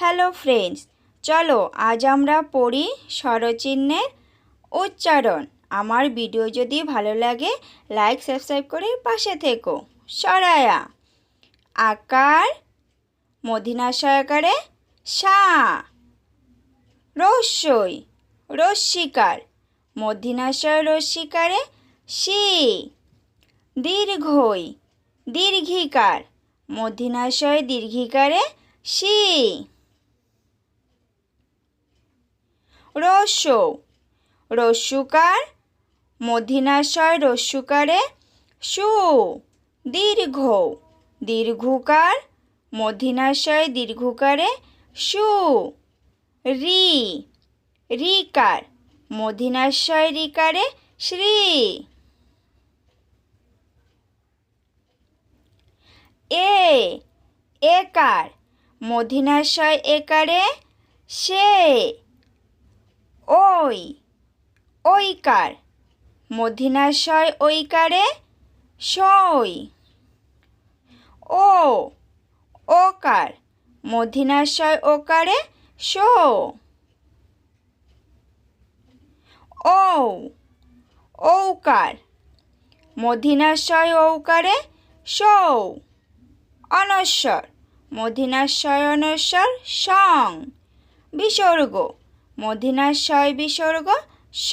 Hello friends, চলো আজ আমরা পড়ি স্বরচিহ্নের উচ্চারণ। আমার ভিডিও যদি ভালো লাগে, লাইক, সাবস্ক্রাইব করে পাশে থেকো। সরায়া। আকার মধিনাশয়কারে সা। রস্যই। রস্মিকার মধিনাশয় রস্মিকারে সি। দীর্ঘই। দীর্ঘিকার। মধিনাশয় দীর্ঘিকারে সি। রস্য রস্যুকার মধিনাশয় রস্যুকারে সু। দীর্ঘ। দীর্ঘকার, মধিনাশয় দীর্ঘকারে সু। রি। রিকার, মধিনাশয় রিকারে শ্রী। এ। একার, মধিনাশয় একারে সে। ওই ঐকার মধিনাশয় ঐকারে সই ও ওকার মধিনাশয় ওকারে সো। ও ঔকার মধিনাশয় ঔকারে সৌ। অনস্বর মধিনাশয় অনস্বর সং। বিসর্গ। মধিনাশয় বিসর্গ স।